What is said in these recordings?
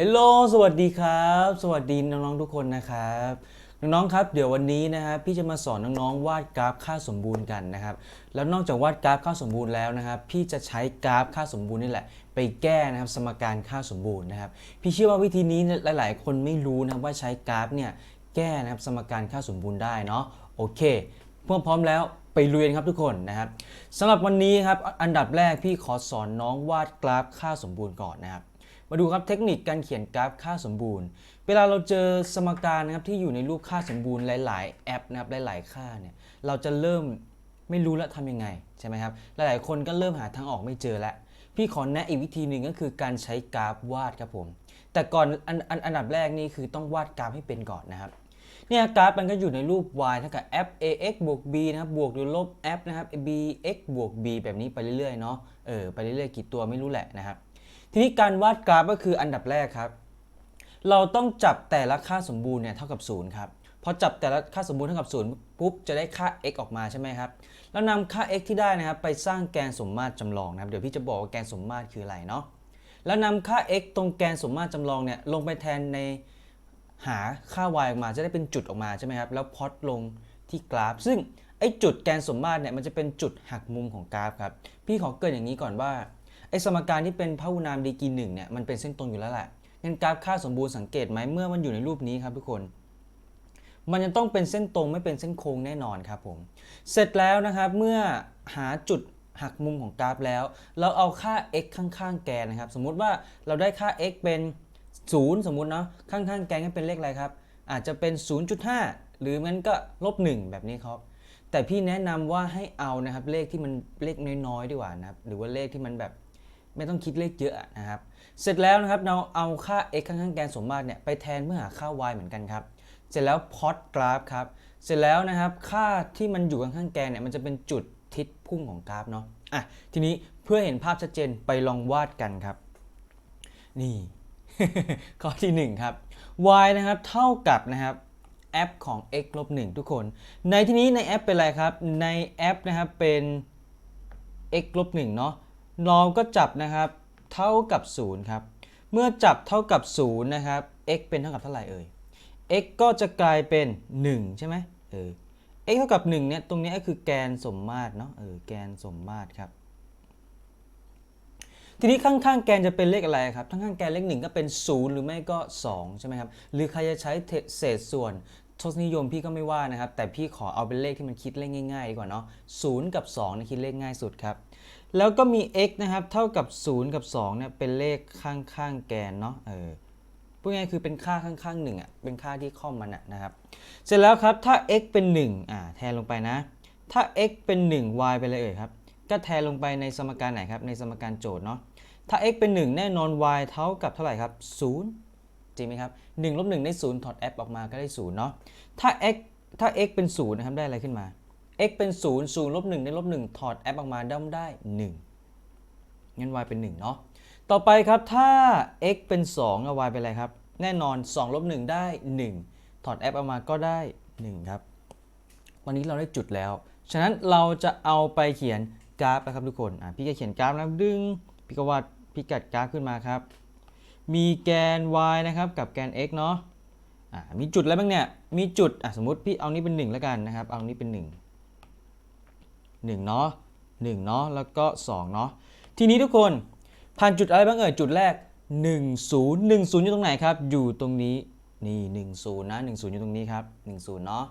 ฮลโลสวัสดีครับ สวัสดีน้องๆทุกคนนะครับ น้องๆครับ เดี๋ยววันนี้นะครับพี่จะมาสอนน้องๆวาดกราฟค่าสมบูรณ์กันนะครับ แล้วนอกจากวาดกราฟค่าสมบูรณ์แล้วนะครับ พี่จะใช้กราฟค่าสมบูรณ์นี่แหละ ไปแก้นะครับสมการค่าสมบูรณ์นะครับ พี่เชื่อว่าวิธีนี้หลาย ๆ คนไม่รู้นะว่าใช้กราฟเนี่ยแก้นะครับสมการค่าสมบูรณ์ได้เนาะโอเคเพื่อพร้อมแล้วไปลุยนครับทุกคนนะครับสำหรับวันนี้ครับอันดับแรกพี่ขอสอนน้องวาดกราฟค่าสมบูรณ์ก่อนนะครับ มาดูครับเทคนิคการเขียนกราฟค่าสมบูรณ์ เวลาเราเจอสมการนะครับที่อยู่ในรูปค่าสมบูรณ์หลาย ๆ แอปนะครับหลาย ๆ ค่าเนี่ยเราจะเริ่มไม่รู้แล้วทำยังไงใช่ไหมครับหลาย ๆ คนก็เริ่มหาทางออกไม่เจอแล้วพี่ขอแนะอีกวิธีหนึ่งก็คือการใช้กราฟวาดครับผม แต่ก่อนอันอันอันดับแรกนี่คือต้องวาดกราฟให้เป็นก่อนนะครับเนี่ยกราฟมันก็อยู่ในรูป y เท่ากับ f ax บวก b นะครับบวกหรือลบ f นะครับ bx บวก b แบบนี้ไปเรื่อยๆเนาะเออไปเรื่อยๆกี่ตัวไม่รู้แหละนะครับ ทีนี้การวาดกราฟก็คืออันดับแรกครับ เราต้องจับแต่ละค่าสมบูรณ์เนี่ยเท่ากับ0ครับพอจับแต่ละค่าสมบูรณ์เท่ากับ0ปุ๊บจะได้ค่า x ออกมาใช่ไหมครับ แล้วนำค่า x ที่ได้นะครับไปสร้างแกนสมมาตรจำลองนะครับ เดี๋ยวพี่จะบอกว่าแกนสมมาตรคืออะไรเนาะ แล้วนำค่า x ตรงแกนสมมาตรจำลองเนี่ยลงไปแทนในหาค่า y ออกมาจะได้เป็นจุดออกมาใช่ไหมครับ แล้วพอตลงที่กราฟ ซึ่งไอ้จุดแกนสมมาตรเนี่ยมันจะเป็นจุดหักมุมของกราฟครับ พี่ขอเกินอย่างนี้ก่อนว่า สมการที่เป็นพหุนามดีกรีหนึ่งเนี่ยมันเป็นเส้นตรงอยู่แล้วแหละงั้นกราฟค่าสมบูรณ์สังเกตไหมเมื่อมันอยู่ในรูปนี้ครับทุกคน มันจะต้องเป็นเส้นตรงไม่เป็นเส้นโค้งแน่นอนครับผม เสร็จแล้วนะครับเมื่อหาจุดหักมุมของกราฟแล้ว เราเอาค่า x ข้างๆแกนนะครับ สมมุติว่าเราได้ค่า x เป็น 0 สมมุติเนาะข้างๆแกนก็เป็นเลขอะไรครับ อาจจะเป็น 0.5 หรืองั้นก็ลบ1แบบนี้ครับแต่พี่แนะนำว่าให้เอานะครับเลขที่มันเลขน้อยๆดีกว่านะครับหรือว่าเลขที่มันแบบ ไม่ต้องคิดเลขเยอะนะครับ เสร็จแล้วนะครับเราเอาค่า x ข้างๆแกนสมมาตรเนี่ยไปแทนเมื่อหาค่า y เหมือนกันครับ เสร็จแล้วพอตกราฟครับ เสร็จแล้วนะครับค่าที่มันอยู่ข้างๆแกนเนี่ยมันจะเป็นจุดทิศพุ่งของกราฟเนาะ อะทีนี้เพื่อเห็นภาพชัดเจนไปลองวาดกันครับ นี่ ข้อที่ 1 ครับ y นะครับเท่ากับนะครับแอปของ x ลบ1ทุกคน ในที่นี้ในแอปเป็นอะไรครับ ในแอปนะครับเป็น x ลบ1เนาะ เราก็จับนะครับเท่ากับ 0 ครับ เมื่อจับเท่ากับ 0 นะครับ x เป็นเท่ากับเท่าไหร่เอ่ย x ก็จะกลายเป็น 1 ใช่ไหมเออ x เท่ากับ 1 เนี่ย ตรงนี้ก็คือแกนสมมาตรเนาะ เออ แกนสมมาตรครับ ทีนี้ข้างๆ แกนจะเป็นเลขอะไรครับ ข้างๆ แกนเลข 1 ก็เป็น 0 หรือไม่ก็ 2 ใช่ไหมครับ หรือใครจะใช้เศษส่วนทศนิยมพี่ก็ไม่ว่านะครับ แต่พี่ขอเอาเป็นเลขที่มันคิดเลขง่ายๆดีกว่าเนาะ0กับ2นี่คิดเลขง่ายสุดครับ แล้วก็มี x นะครับ เท่ากับ 0 กับ2เนี่ยเป็นเลขข้างๆแกนเนาะเออพูดง่ายคือเป็นค่าข้างๆหนึ่งอะเป็นค่าที่ข้อมมันอะนะครับ เสร็จแล้วครับถ้า x เป็น1อ่าแทนลงไปนะ ถ้า x เป็น 1 y ไปเลยเอ่ยครับ ก็แทนลงไปในสมการไหนครับ ในสมการโจทย์เนาะถ้า x เป็น 1 แน่นอน y เท่ากับเท่าไหร่ครับ 0 จริงไหมครับ1ลบ1ได้ 0 ถอด f ออกมาก็ได้ 0 เนาะถ้า x ถ้า x เป็น 0 นะครับ ได้อะไรขึ้นมา x เป็น 0 0ลบ1ได้ลบ1ถอด f ออกมาด้ได้1งั้น y เป็น 1 เนาะต่อไปครับถ้า x เป็น2แล้ว y เป็นอะไรครับ แน่นอน2ลบ1ได้ 1 ถอด f ออกมาก็ได้ 1 ครับ วันนี้เราได้จุดแล้ว ฉะนั้นเราจะเอาไปเขียนกราฟนะครับทุกคนพี่จะเขียนกราฟนะดึงพี่ก็วาดพิกัดกราฟขึ้นมาครับ มีแกน y นะครับกับแกน x เนาะะมีจุดอะไรบ้างเนี่ย มีจุดสมมติพี่เอานี้เป็น 1 แล้วกันนะครับ เอานี้เป็น 1 1เนาะ1เนาะแล้วก็2เนาะทีนี้ทุกคนผ่านจุดอะไรบ้างเอ่ยจุดแรก 1 0 1 0 อยู่ตรงไหนครับ อยู่ตรงนี้นี่ 1 0 นะ 1 0 อยู่ตรงนี้ครับ 1 0 เนาะ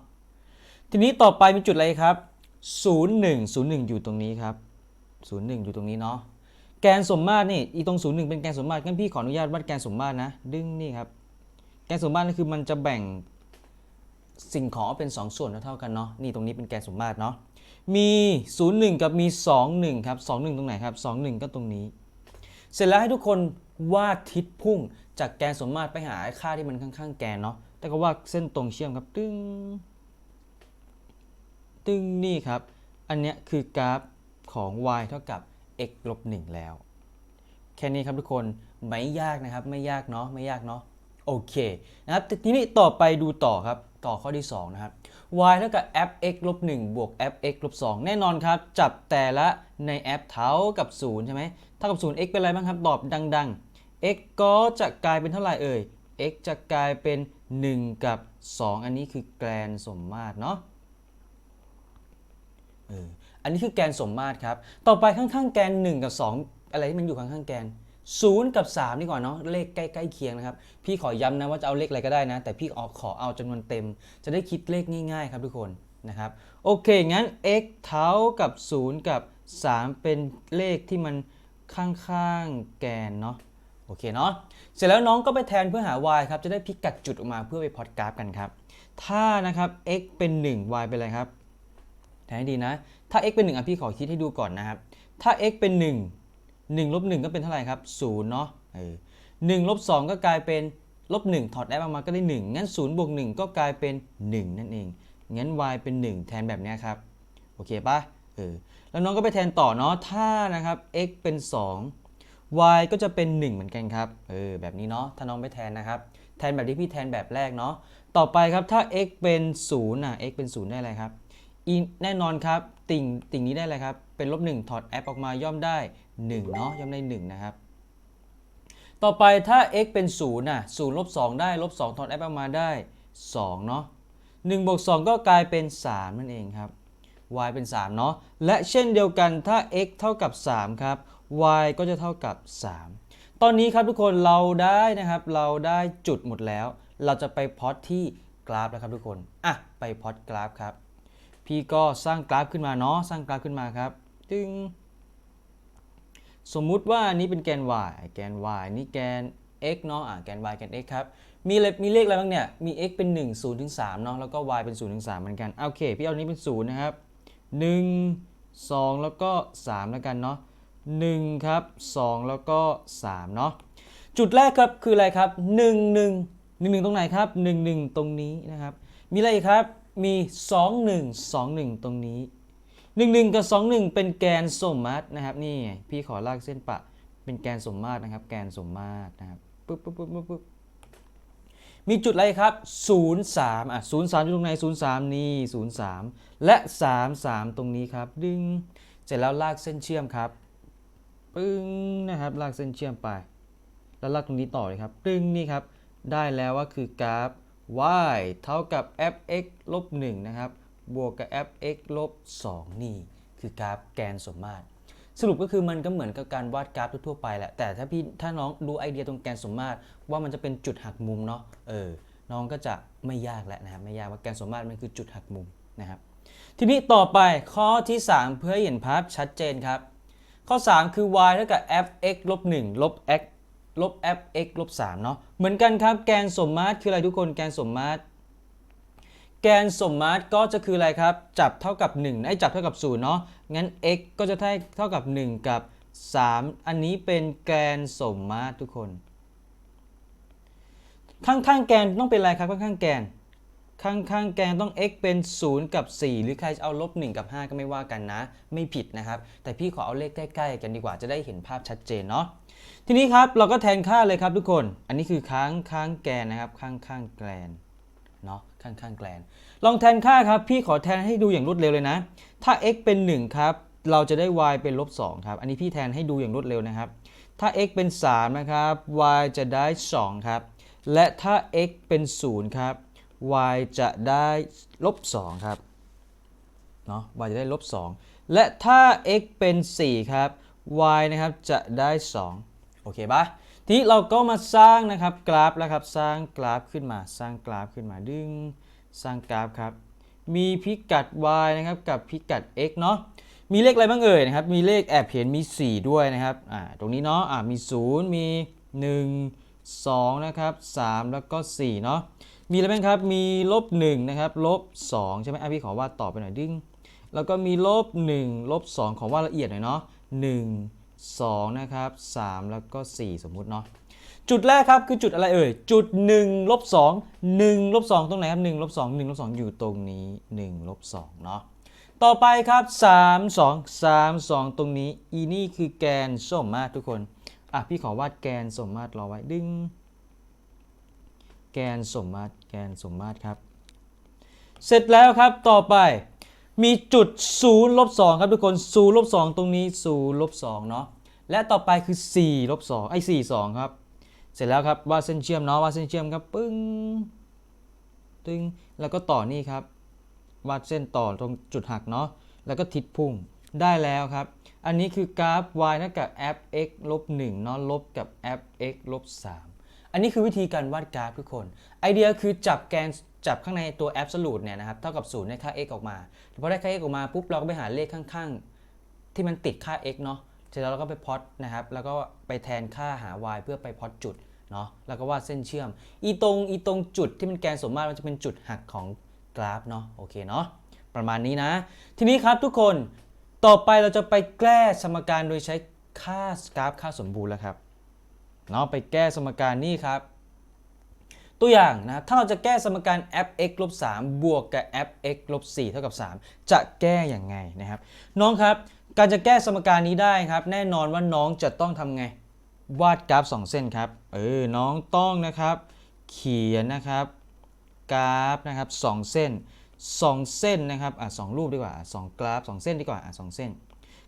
ทีนี้ต่อไปมีจุดอะไรครับ 0 1 0 1 อยู่ตรงนี้ครับ 0 1 อยู่ตรงนี้เนาะแกนสมมาตรนี่อีตรง 0 1 เป็นแกนสมมาตรงั้นพี่ขออนุญาตวาดแกนสมมาตรนะ ดึงนี่ครับ แกนสมมาตรนี่คือมันจะแบ่งสิ่งของเป็น 2 ส่วนเท่ากันเนาะนี่ตรงนี้เป็นแกนสมมาตรเนาะ มี 0 1 กับมี 2 1 ครับ 2 1 ตรงไหนครับ 2 1 ก็ตรงนี้ เสร็จแล้วให้ทุกคนวาดทิศพุ่งจากแกนสมมาตรไปหาค่าที่มันข้างๆ แกนเนาะ แต่ก็วาดเส้นตรงเชื่อมครับ ตึ้ง ตึ้งนี่ครับ อันเนี้ยคือกราฟของ y เท่ากับ x ลบ1แล้ว แค่นี้ครับทุกคน ไม่ยากนะครับ ไม่ยากเนาะ ไม่ยากเนาะ โอเคนะครับ ทีนี้ต่อไปดูต่อครับ ต่อข้อที่ 2 นะครับ y เท่ากับ f x ลบ1บวก f x ลบ2แน่นอนครับ จับแต่ละใน f เท่ากับ 0 ใช่ไหมเท่ากับ 0 x เป็นอะไรบ้างครับ ตอบดัง ๆ x ก็จะกลายเป็นเท่าไหร่เอ่ย x จะกลายเป็น 1 กับ 2 อันนี้คือแกนสมมาตรเนาะอออันนี้คือแกนสมมาตรครับ ต่อไปข้างๆ แกน 1 กับ 2 อะไรที่มันอยู่ข้างๆ แกน 0 กับ3ดีกว่าเนาะเลขใกล้ๆเคียงนะครับ พี่ขอย้ำนะว่าจะเอาเลขอะไรก็ได้นะ แต่พี่ออกขอเอาจำนวนเต็ม จะได้คิดเลขง่ายๆครับทุกคนนะครับโอเค งั้น x เท่ากับ 0 กับ 3 เป็นเลขที่มันข้างๆแกนเนาะโอเคเนาะเสร็จแล้วน้องก็ไปแทนเพื่อหา y ครับจะได้พิกัดจุดออกมาเพื่อไปพอตกราฟกันครับ ถ้านะครับ x เป็น 1 y เป็นอะไรครับแทนให้ดีนะ ถ้า x เป็น 1อะพี่ขอคิดให้ดูก่อนนะครับ ถ้า x เป็น 1 1ลบ1ก็เป็นเท่าไหร่ครับ0เนาะเออ1ลบ2ก็กลายเป็นลบ1ถอดแอปออกมาก็ได้ 1 งั้น0บวก1ก็กลายเป็น 1 นั่นเอง งั้น y เป็น 1 แทนแบบนี้ครับ โอเคปะเออแล้วน้องก็ไปแทนต่อเนาะ ถ้านะครับ x เป็น 2 y ก็จะเป็น 1 เหมือนกันครับ เออแบบนี้เนาะ ถ้าน้องไปแทนนะครับ แทนแบบที่พี่แทนแบบแรกเนาะ ต่อไปครับ ถ้า x เป็น0น่ะ x เป็น 0 ได้อะไรครับแน่นอนครับ ติ่งติ่งนี้ได้อะไรครับ เป็นลบ1ถอดแอปออกมาย่อมได้ 1เนาะย่อมได้1นะครับ ต่อไปถ้า x เป็น0น่ะ0ลบ2ได้ลบ2ถอดแออกมาได้2เนาะ1บวก2ก็กลายเป็น 3 นั่นเองครับ y เป็น 3 เนาะและเช่นเดียวกันถ้า x เท่ากับ 3 ครับ y ก็จะเท่ากับ 3 ตอนนี้ครับทุกคนเราได้นะครับ เราได้จุดหมดแล้ว เราจะไปพอตที่กราฟแล้วครับทุกคนอะไปพอตกราฟครับ พี่ก็สร้างกราฟขึ้นมาเนาะสร้างกราฟขึ้นมาครับตึง สมมุติว่าอันนี้เป็นแกน y แกน y นี่แกน x เนาะอะแกน y แกน x ครับมีเลขมีเลขอะไรบ้างเนี่ยมี x เป็น 1 0ถึง3เนาะแล้วก็ y เป็น0ถึง3เหมือนกันโอเค พี่เอาอันนี้เป็น 0 นะครับ 1 2 แล้วก็ 3 แล้วกันเนาะ1ครับ 2 แล้วก็ 3 เนาะจุดแรกครับคืออะไรครับ 1 1 1 1 ตรงไหนครับ 1 1 ตรงนี้นะครับ มีอะไรอีกครับมี 2 1 2 1 ตรงนี้ 1 1 กับ 2 1 เป็นแกนสมมาตรนะครับนี่พี่ขอลากเส้นปะเป็นแกนสมมาตรนะครับ แกนสมมาตรนะครับปึ๊บปึ๊บปึ๊บปึ๊บมีจุดอะไรครับ 0 3อะ0 3อยู่ตรงไหน0 3 นี่ 0 3 และ 3 3 ตรงนี้ครับ ดึง เสร็จแล้วลากเส้นเชื่อมครับ ปึ้งนะครับ ลากเส้นเชื่อมไป แล้วลากตรงนี้ต่อเลยครับ ปึ้งนี่ครับ ได้แล้วว่าคือกราฟ y เท่ากับ fx ลบ1นะครับ บวกกับ fx ลบ2นี่ คือกราฟแกนสมมาตร สรุปก็คือมันก็เหมือนกับการวาดกราฟทั่วไปแหละ แต่ถ้าพี่ถ้าน้องดูไอเดียตรงแกนสมมาตร ว่ามันจะเป็นจุดหักมุมเนาะเออน้องก็จะไม่ยากแล้วนะครับไม่ยากว่าแกนสมมาตรมันคือจุดหักมุมนะครับทีนี้ต่อไปข้อที่ 3 เพื่อให้เห็นภาพชัดเจนครับ ข้อ 3 คือ y เท่ากับ fx ลบ1ลบ x ลบ fx ลบ3เนาะเหมือนกันครับ แกนสมมาตรคืออะไรทุกคนแกนสมมาตร แกนสมมาตรก็จะคืออะไรครับ จับเท่ากับ1ไอ้จับเท่ากับ0เนาะงั้น x ก็จะได้เท่ากับ 1 กับ 3 อันนี้เป็นแกนสมมาตรทุกคน ข้างๆแกนต้องเป็นอะไรครับข้างๆแกน ข้างๆแกนต้อง x เป็น 0 กับ 4 หรือใครจะเอาลบ1กับ 5 ก็ไม่ว่ากันนะ ไม่ผิดนะครับ แต่พี่ขอเอาเลขใกล้ ๆ กันดีกว่าจะได้เห็นภาพชัดเจนเนาะทีนี้ครับเราก็แทนค่าเลยครับทุกคน อันนี้คือค้างข้างแกนนะครับ ข้างข้างแกน เนาะข้างข้างแกนลองแทนค่าครับ พี่ขอแทนให้ดูอย่างรวดเร็วเลยนะ ถ้า x เป็น 1 ครับ เราจะได้ y เป็นลบ2ครับ อันนี้พี่แทนให้ดูอย่างรวดเร็วนะครับ ถ้า x เป็น 3 นะครับ y จะได้ 2 ครับ และถ้า x เป็น 0 ครับ y จะได้ลบ2ครับเนาะ y จะได้ลบ2และถ้า x เป็น 4 ครับ y นะครับจะได้ 2 โอเคปะ ทีนี้เราก็มาสร้างนะครับกราฟแล้วครับสร้างกราฟขึ้นมาสร้างกราฟขึ้นมาดึง สร้างกราฟครับ มีพิกัด y นะครับกับพิกัด x เนาะมีเลขอะไรบ้างเอ่ยนะครับมีเลขแอบเห็นมี 4 ด้วยนะครับอ่าตรงนี้เนาะอ่ามี 0 มี 1 2นะครับ3แล้วก็4เนาะมีอะไรบ้างครับมีลบ1นะครับลบ2ใช่ไหมอะพี่ขอวาดต่อไปหน่อยดึงแล้วก็มีลบ1ลบ2ขอวาดละเอียดหน่อยเนาะ1 2 นะครับ 3 แล้วก็ 4 สมมุติเนาะจุดแรกครับคือจุดอะไรเอ่ย จุด1ลบ2 1ลบ2ตรงไหนครับ1ลบ2 1ลบ2อยู่ตรงนี้1ลบ2เนาะต่อไปครับ 3 2 3 2 ตรงนี้ อีนี่คือแกนสมมาตรทุกคน อะ พี่ขอวาดแกนสมมาตรรอไว้ดึง แกนสมมาตรแกนสมมาตรครับ เสร็จแล้วครับต่อไปมีจุด0ลบ2ครับทุกคน0ลบ2ตรงนี้0ลบ2เนาะ และต่อไปคือ4ลบ2ไอ้4 2ครับ เสร็จแล้วครับวาดเส้นเชื่อมเนาะวาดเส้นเชื่อมครับปึ้งตึงแล้วก็ต่อนี่ครับวาดเส้นต่อตรงจุดหักเนาะแล้วก็ทิศพุ่งได้แล้วครับ อันนี้คือกราฟ y เท่ากับ f x ลบ1เนาะลบกับ f x ลบ3อันนี้คือวิธีการวาดกราฟทุกคน ไอเดียคือจับแกนจับข้างในตัว absolute เนี่ยนะครับเท่ากับ0ได้ค่า x ออกมาพอได้ค่า x ออกมาปุ๊บเราก็ไปหาเลขข้างๆ ที่มันติดค่า x เนาะ สร็จแล้วเราก็ไปพอตนะครับ แล้วก็ไปแทนค่าหา y เพื่อไปพอตจุดเนาะ แล้วก็วาดเส้นเชื่อม อีตรงอีตรงจุดที่มันแกนสมมาตรมันจะเป็นจุดหักของกราฟเนาะ โอเคเนาะ ประมาณนี้นะ ทีนี้ครับทุกคน ต่อไปเราจะไปแก้สมการโดยใช้ค่ากราฟค่าสมบูรณ์แล้วครับ เนาะ ไปแก้สมการนี่ครับ ตัวอย่างนะ ถ้าเราจะแก้สมการ f(x) ลบ3บวกกับ f(x) ลบ4เท่ากับ 3 จะแก้อย่างไงนะครับ น้องครับ การจะแก้สมการนี้ได้ครับ แน่นอนว่าน้องจะต้องทำไง วาดกราฟ 2 เส้นครับ เออ น้องต้องนะครับ เขียนนะครับ กราฟนะครับ2เส้น 2 เส้นนะครับ อะสองรูปดีกว่าสองกราฟ 2 เส้นดีกว่า อะสองเส้น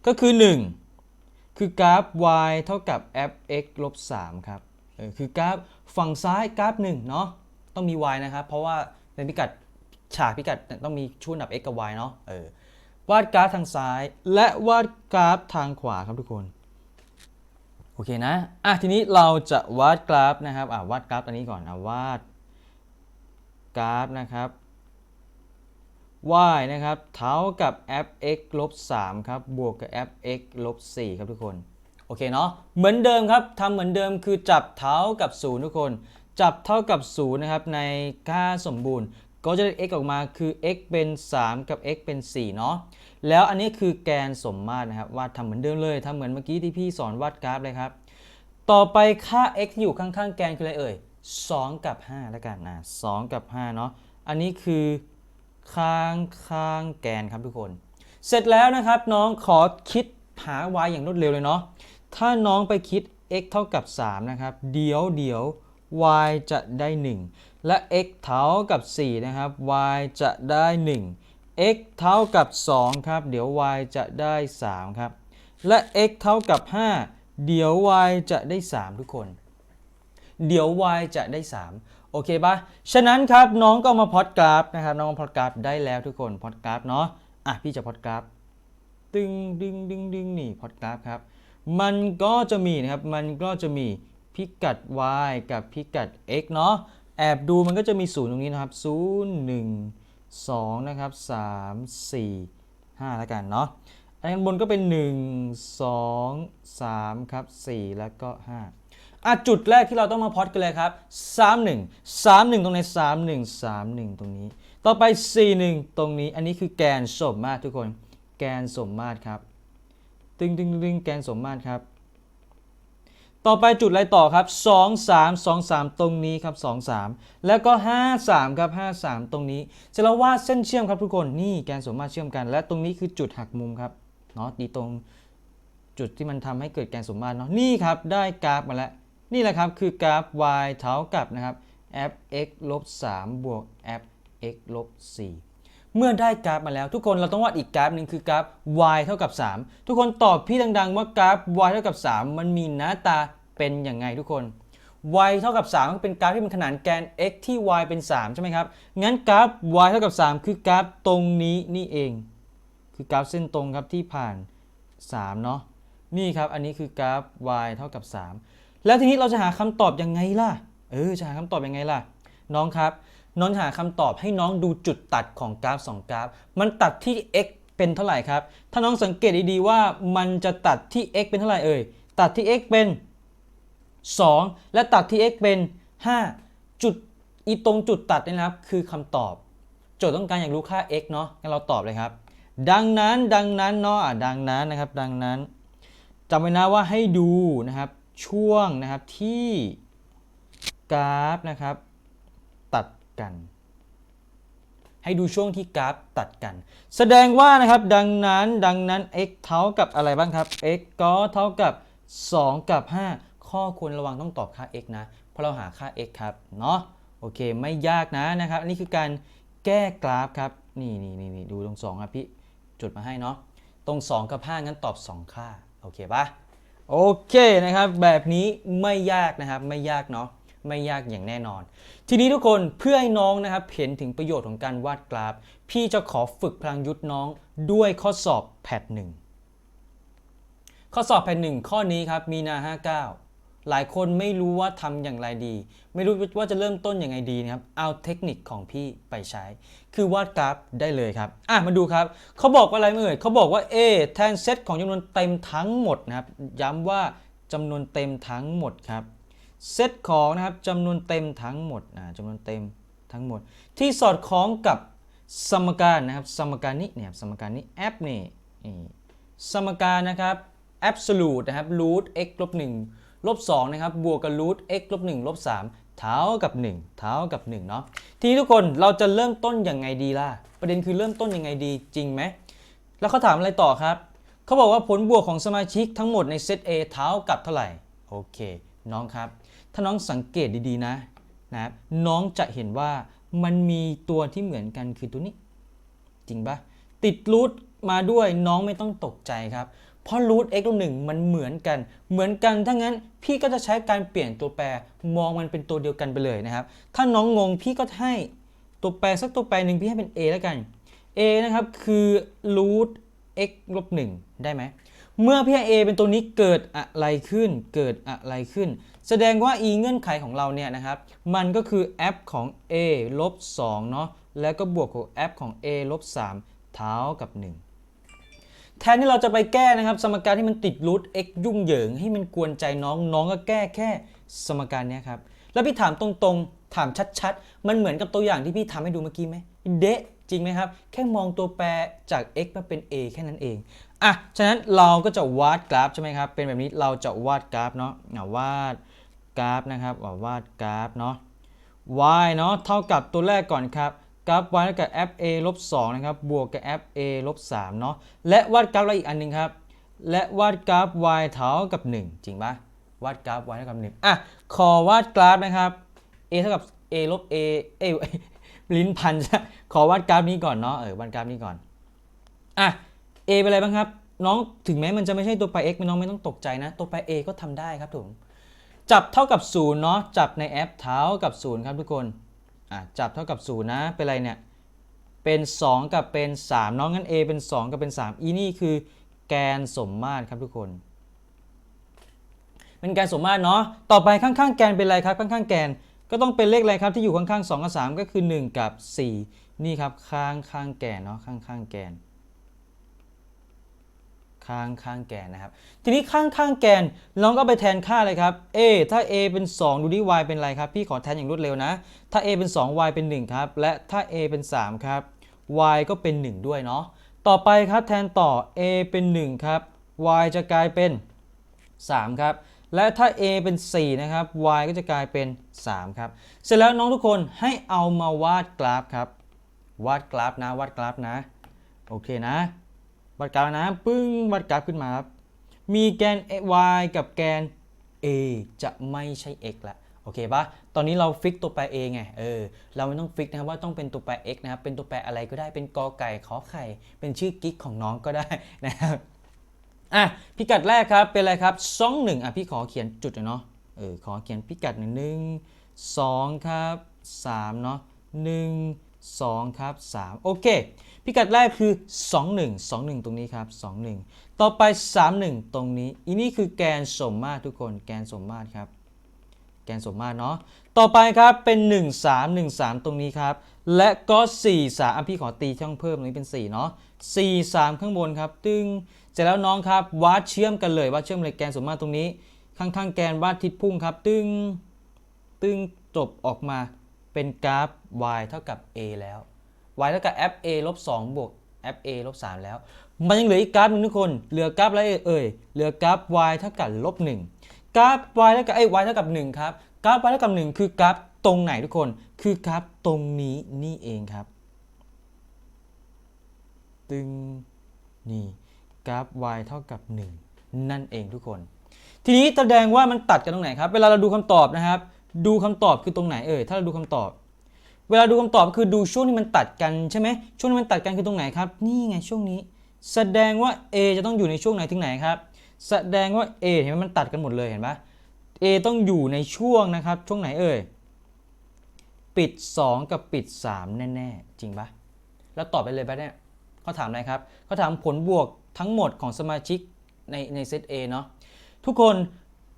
ก็คือ 1 คือกราฟ y เท่ากับ f(x) ลบ3ครับ เออ คือกราฟฝั่งซ้ายกราฟ1เนาะ ต้องมี y นะครับ เพราะว่าเป็นพิกัดฉากพิกัดต้องมีช่วงอันดับ x กับ y เนาะ เออ วาดกราฟทางซ้าย และวาดกราฟทางขวาครับทุกคน โอเคนะ อะทีนี้เราจะวาดกราฟนะครับอะวาดกราฟตัวนี้ก่อนอะวาดกราฟนะครับ y นะครับเท่ากับ f(x) ลบ3ครับ บวกกับ f(x) ลบ4ครับทุกคน โอเคเนาะ เหมือนเดิมครับทำเหมือนเดิมคือจับเท่ากับ 0 ทุกคน จับเท่ากับ 0 นะครับ ในค่าสมบูรณ์ ก็จะได้ x ออกมาคือ x เป็น 3 กับ x เป็น 4 เนาะ แล้วอันนี้คือแกนสมมาตรนะครับวาดทำเหมือนเดิมเลยทำเหมือนเมื่อกี้ที่พี่สอนวาดกราฟเลยครับ ต่อไปค่า x ที่อยู่ข้างๆ แกนคืออะไรเอ่ย 2 กับ5แล้วกันนะ2กับ5เนาะอันนี้คือข้างข้างแกนครับทุกคน เสร็จแล้วนะครับน้องขอคิดหา y อย่างรวดเร็วเลยเนาะถ้าน้องไปคิด x เท่ากับ 3 นะครับ เดี๋ยวเดี๋ยว y จะได้ 1 และ x เท่ากับ 4 นะครับ y จะได้ 1 x เท่ากับ 2 ครับ เดี๋ยว y จะได้ 3 ครับ และ x เท่ากับ 5 เดี๋ยว y จะได้ 3 ทุกคน เดี๋ยว y จะได้ 3 โอเคปะฉะนั้นครับน้องก็มาพอดกราฟนะครับ น้องพอดกราฟได้แล้วทุกคนพอดกราฟเนาะ อะพี่จะพอดกราฟดึงดึงดึงดึงนี่พอดกราฟครับ มันก็จะมีนะครับ มันก็จะมีพิกัด y กับพิกัด x เนาะ แอบดูมันก็จะมีศูนย์ตรงนี้นะครับ 0 1 2 นะครับ 3 4 5 แล้วกันเนาะอันข้างบนก็เป็น 1 2 3 ครับ 4 แล้วก็ 5อะจุดแรกที่เราต้องมาพอดกันเลยครับ 3 1 3 1 ตรงใน 3 1 3 1 ตรงนี้ ต่อไป 4 1 ตรงนี้ อันนี้คือแกนสมมาตรทุกคน แกนสมมาตรครับ ตึงตึงตึงแกนสมมาตรครับ ต่อไปจุดอะไรต่อครับ 2 3 2 3 ตรงนี้ครับ 2 3 แล้วก็ 5 3 ครับ 5 3 ตรงนี้เร็จแล้ววาดเส้นเชื่อมครับทุกคนนี่แกนสมมาตรเชื่อมกัน และตรงนี้คือจุดหักมุมครับเนาะดีตรงจุดที่มันทำให้เกิดแกนสมมาตรเนาะนี่ครับได้กราฟมาแล้ว นี่แหละครับคือกราฟ y เท่ากับนะครับ f(x) ลบ3บวก f(x) ลบ4เมื่อได้กราฟมาแล้วทุกคนเราต้องวาดอีกกราฟหนึ่งคือกราฟ y เท่ากับ 3 ทุกคนตอบพี่ดังๆว่ากราฟ y เท่ากับ 3 มันมีหน้าตา เป็นอย่างไงทุกคน y เท่ากับ 3 ก็เป็นกราฟที่มันขนานแกน x ที่ y เป็น 3 ใช่ไหมครับ งั้นกราฟ y เท่ากับ 3 คือกราฟตรงนี้นี่เอง คือกราฟเส้นตรงครับที่ผ่าน 3 เนาะนี่ครับ อันนี้คือกราฟ y เท่ากับ 3 แล้วทีนี้เราจะหาคำตอบยังไงล่ะ เออ จะหาคำตอบยังไงล่ะ น้องครับ น้องหาคำตอบให้น้องดูจุดตัดของกราฟ 2 กราฟ มันตัดที่ x เป็นเท่าไหร่ครับ ถ้าน้องสังเกตดีๆว่ามันจะตัดที่ x เป็นเท่าไหร่เอ่ย ตัดที่ x เป็น 2 และตัดที่ x เป็น 5 จุดอีตรงจุดตัดนี่นะครับ คือคำตอบ โจทย์ต้องการอยากรู้ค่า x เนาะงั้นเราตอบเลยครับ ดังนั้นดังนั้นเนาะอะดังนั้นนะครับ ดังนั้นจำไว้นะว่าให้ดูนะครับช่วงนะครับที่กราฟนะครับ ตัดกัน ให้ดูช่วงที่กราฟตัดกัน แสดงว่านะครับดังนั้นดังนั้น x เท่ากับอะไรบ้างครับ x ก็เท่ากับ 2 กับ 5 ข้อควรระวังต้องตอบค่า x นะ เพราะเราหาค่า x ครับ เนาะโอเค ไม่ยากนะนะครับ อันนี้คือการแก้กราฟครับ นี่นี่นี่นี่ดูตรง2ครับพี่ จุดมาให้เนาะ ตรง 2 กับ 5 งั้นตอบ 2 ค่า โอเคปะโอเคนะครับ แบบนี้ไม่ยากนะครับ ไม่ยากเนาะ ไม่ยากอย่างแน่นอน ทีนี้ทุกคนเพื่อให้น้องนะครับ เห็นถึงประโยชน์ของการวาดกราฟ พี่จะขอฝึกพลังยุทธน้องด้วยข้อสอบแพทหนึ่งข้อสอบแพทหนึ่งข้อนี้ครับ มีนา 59 หลายคนไม่รู้ว่าทำอย่างไรดี ไม่รู้ว่าจะเริ่มต้นยังไงดีนะครับ เอาเทคนิคของพี่ไปใช้ คือวาดกราฟได้เลยครับ อะมาดูครับ เขาบอกว่าอะไรเมื่อเขาบอกว่า A แทนเซตของจำนวนเต็มทั้งหมดนะครับ ย้ำว่าจำนวนเต็มทั้งหมดครับ เซตของนะครับจำนวนเต็มทั้งหมดอ่าจำนวนเต็มทั้งหมด ที่สอดคล้องกับสมการนะครับ สมการนี้เนี่ยสมการนี้แอปนี่นี่สมการนะครับ absolute นะครับ root x ลบ1 ลบ2นะครับบวกกับ root x ลบ1ลบ3เท่ากับ1เท่ากับ1เนาะทีนี้ทุกคนเราจะเริ่มต้นยังไงดีล่ะ ประเด็นคือเริ่มต้นยังไงดีจริงไหม แล้วเขาถามอะไรต่อครับ เขาบอกว่าผลบวกของสมาชิกทั้งหมดในเซต A เท่ากับเท่าไหร่ โอเคน้องครับ ถ้าน้องสังเกตดีๆนะนะครับน้องจะเห็นว่ามันมีตัวที่เหมือนกันคือตัวนี้ จริงปะติดรูทมาด้วยน้องไม่ต้องตกใจครับ เพราะรูท x ลบหนึ่งมันเหมือนกัน เหมือนกันถ้างั้นพี่ก็จะใช้การเปลี่ยนตัวแปรมองมันเป็นตัวเดียวกันไปเลยนะครับ ถ้าน้องงงพี่ก็ให้ตัวแปรสักตัวแปรหนึ่งพี่ให้เป็น a แล้วกัน a นะครับคือ root x ลบหนึ่งได้ไหมเมื่อพี่ให้ a เป็นตัวนี้เกิดอะไรขึ้น เกิดอะไรขึ้น แสดงว่า e เงื่อนไขของเราเนี่ยนะครับมันก็คือ f ของ a ลบ2เนาะแล้วก็บวกกับ f ของ a ลบ3เท่ากับ 1 แทนที่เราจะไปแก้นะครับ สมการที่มันติดรูท x ยุ่งเหยิง ให้มันกวนใจน้องน้องก็แก้แค่สมการนี้ครับ แล้วพี่ถามตรงๆ ถามชัดๆ มันเหมือนกับตัวอย่างที่พี่ทำให้ดูเมื่อกี้ไหมเดะจริงไหมครับ แค่มองตัวแปรจาก x มาเป็น a แค่นั้นเองอะฉะนั้นเราก็จะวาดกราฟใช่ไหมครับ เป็นแบบนี้เราจะวาดกราฟเนาะวาดกราฟนะครับวาดกราฟเนาะ y เนาะเท่ากับตัวแรกก่อนครับ กราฟ y เท่ากับ f a ลบ2นะครับบวกกับ f a ลบ3เนาะและวาดกราฟอะไรอีกอันหนึงครับ และวาดกราฟ y เท่ากับ 1 จริงปะวาดกราฟ y เท่ากับ1อะขอวาดกราฟนะครับ a เท่ากับ a ลบ a เอ้ยลิ้นพันจะขอวาดกราฟนี้ก่อนเนาะเออวาดกราฟนี้ก่อนอะ a เป็นอะไรบ้างครับ น้องถึงแม้มันจะไม่ใช่ตัวแปร x น้องไม่ต้องตกใจนะ ตัวแปร a ก็ทำได้ครับผมจับเท่ากับ0เนาะจับในแอปเท่ากับ0ครับทุกคน จับเท่ากับ0นะเป็นไรเนี่ยเป็น 2 กับเป็น 3น้องงั้น a เป็น 2 กับเป็น 3 อีนี่คือแกนสมมาตรครับทุกคน เป็นแกนสมมาตรเนาะต่อไปข้างๆ แกนเป็นอะไรครับข้างๆ แกนก็ต้องเป็นเลขอะไรครับที่อยู่ข้างๆ2กับ3ก็คือ 1 กับ 4 นี่ครับข้างข้างๆแกนเนาะข้างข้างๆแกน ข้างข้างแกนนะครับ ทีนี้ข้างข้างแกนน้องก็ไปแทนค่าเลยครับ a ถ้า a เป็น 2 ดูที่ y เป็นอะไรครับ พี่ขอแทนอย่างรวดเร็วนะ ถ้า a เป็น 2 y เป็น 1 ครับ และถ้า a เป็น 3 ครับ y ก็เป็น 1 ด้วยเนาะ ต่อไปครับแทนต่อ a เป็น 1 ครับ y จะกลายเป็น 3 ครับ และถ้า a เป็น 4 นะครับ y ก็จะกลายเป็น 3 ครับ เสร็จแล้วน้องทุกคนให้เอามาวาดกราฟครับ วาดกราฟนะ วาดกราฟนะ โอเคนะ วัดกราฟนะปึ้งวัดกราฟขึ้นมาครับมีแกน y กับแกน a จะไม่ใช่ x ละโอเคปะตอนนี้เราฟิกตัวแปร a ไง เออ เราไม่ต้องฟิกนะครับว่าต้องเป็นตัวแปร x นะครับ เป็นตัวแปรอะไรก็ได้ เป็นกอไก่ขอไข่ เป็นชื่อกิ๊กของน้องก็ได้นะครับ อะ พิกัดแรกครับ เป็นอะไรครับสองหนึ่งอะ พี่ขอเขียนจุดหนอเนาะ เออ ขอเขียนพิกัดหนึ่งหนึ่งสองครับสามเนาะหนึ่งสองครับสามโอเค พิกัดแรกคือ 21 21 ตรงนี้ครับ 21 ต่อไป 31 ตรงนี้อีนี่คือแกนสมมาตรทุกคนแกนสมมาตรครับ แกนสมมาตรเนาะต่อไปครับเป็น 1 3 1 3 ตรงนี้ครับ และก็4 3อะพี่ขอตีช่องเพิ่มตรงนี้เป็น4เนาะ4 3 ข้างบนครับ ตึงเสร็จแล้วน้องครับวาดเชื่อมกันเลยวาดเชื่อมเลยแกนสมมาตรตรงนี้ ข้างๆ แกนวาดทิศพุ่งครับ ตึงตึงจบออกมาเป็นกราฟ y เท่ากับ a แล้ว y เท่ากับ f a ลบ2บวก f a ลบ3แล้ว มันยังเหลืออีกกราฟหนึ่งทุกคน เหลือกราฟอะไรเอ่ย เหลือกราฟ y เท่ากับลบ1กราฟ y เท่ากับไอ้ y เท่ากับ 1 ครับ กราฟ y เท่ากับ 1 คือกราฟตรงไหนทุกคน คือกราฟตรงนี้นี่เองครับ ตึง นี่ กราฟ y เท่ากับ 1 นั่นเองทุกคน ทีนี้แสดงว่ามันตัดกันตรงไหนครับ เวลาเราดูคำตอบนะครับ ดูคำตอบคือตรงไหนเอ่ย ถ้าเราดูคำตอบ เวลาดูคำตอบคือดูช่วงที่มันตัดกันใช่ไหมช่วงที่มันตัดกันคือตรงไหนครับ นี่ไงช่วงนี้ แสดงว่า A จะต้องอยู่ในช่วงไหนถึงไหนครับ แสดงว่า A เห็นไหมมันตัดกันหมดเลยเห็นปะ A ต้องอยู่ในช่วงนะครับ ช่วงไหนเอ่ย ปิด 2 กับปิด 3 แน่ๆ จริงปะแล้วตอบไปเลยปะเนี่ยเขาถามอะไรครับเขาถามผลบวกทั้งหมดของสมาชิกในในเซต A เนาะทุกคน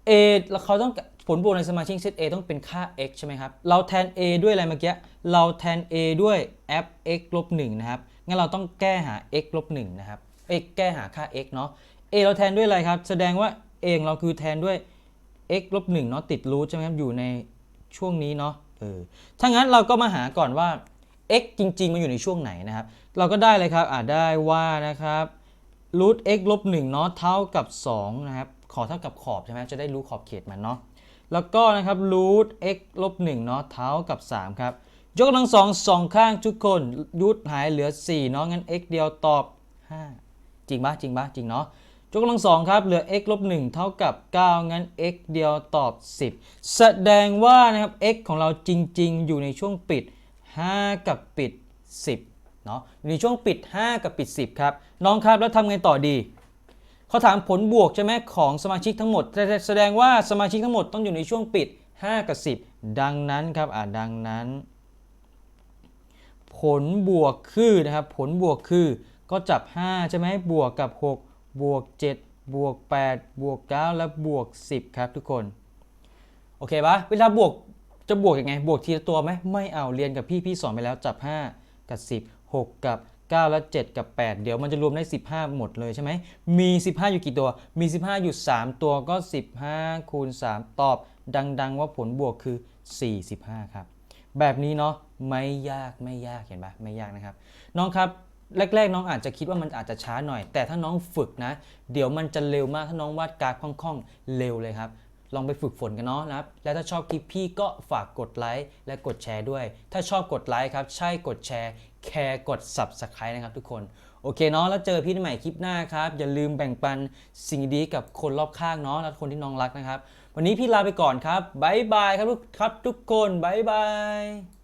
A แล้วเขาต้อง ผลบวกในสมาชิกเซต A ต้องเป็นค่า x ใช่ไหมครับ เราแทน A ด้วยอะไรเมื่อกี้ เราแทน A ด้วย f x ลบ1นะครับ งั้นเราต้องแก้หา x ลบ1นะครับเอ้ยแก้หาค่า x เนาะ A เราแทนด้วยอะไรครับ แสดงว่า A ของเราคือแทนด้วย x ลบ1เนาะติดรูทใช่ไหมครับ อยู่ในช่วงนี้เนาะ เออ ถ้างั้นเราก็มาหาก่อนว่า x จริง ๆ มันอยู่ในช่วงไหนนะครับ เราก็ได้เลยครับ อ่าได้ว่านะครับรูท x ลบ1เนาะเท่ากับ2นะครับ ขอเท่ากับขอบใช่ไหมจะได้รู้ขอบเขตมันเนาะ แล้วก็นะครับรูท x ลบ1เนาะเท่ากับ 3 ครับ ยกกำลังสองสองข้างทุกคนรูทหายเหลือ 4 เนาะงั้น x เดียวตอบ 5 จริงปะจริงปะจริงเนาะยกกำลังสองครับเหลือ x ลบ1เท่ากับ 9 งั้น x เดียวตอบ 10 แสดงว่านะครับ x ของเราจริง ๆ อยู่ในช่วงปิด 5 กับปิด 10เนาะอยู่ในช่วงปิด 5 กับปิด 10 ครับ น้องครับแล้วทำไงต่อดี เขาถามผลบวกใช่ไหมของสมาชิกทั้งหมดแต่แสดงว่าสมาชิกทั้งหมดต้องอยู่ในช่วงปิด 5 กับ 10 ดังนั้นครับอ่าดังนั้น ผลบวกคือนะครับผลบวกคือก็จับ 5 ใช่ไหมบวกกับ 6 บวก 7 บวก 8 บวก 9 และบวก 10 ครับทุกคน โอเคปะเวลาบวกจะบวกยังไง บวกทีละตัวไหมไม่เอาเรียนกับพี่พี่สอนไปแล้วจับ 5 กับ 10 6 กับ 9 และ 7 กับ 8 เดี๋ยวมันจะรวมได้ 15 หมดเลยใช่ไหม มี 15 อยู่กี่ตัว มี 15 อยู่ 3 ตัวก็ 15 คูณ 3 ตอบ ดัง ๆ ว่าผลบวกคือ 45 ครับ แบบนี้เนาะไม่ยากไม่ยากเห็นปะไม่ยากนะครับ น้องครับแรก ๆ น้องอาจจะคิดว่ามันอาจจะช้าหน่อย แต่ถ้าน้องฝึกนะ เดี๋ยวมันจะเร็วมากถ้าน้องวาดกราฟคล่องๆ เร็วเลยครับ ลองไปฝึกฝนกันเนาะนะครับ และถ้าชอบคลิปพี่ก็ฝากกดไลค์และกดแชร์ด้วย ถ้าชอบกดไลค์ครับ ใช่กดแชร์ แคร์กด Subscribe นะครับทุกคน โอเคเนาะแล้วเจอพี่ใหม่คลิปหน้าครับ อย่าลืมแบ่งปันสิ่งดีกับคนรอบข้างเนาะและคนที่น้องรักนะครับ วันนี้พี่ลาไปก่อนครับบ๊ายบายครับทุกครับทุกคนบ๊ายบาย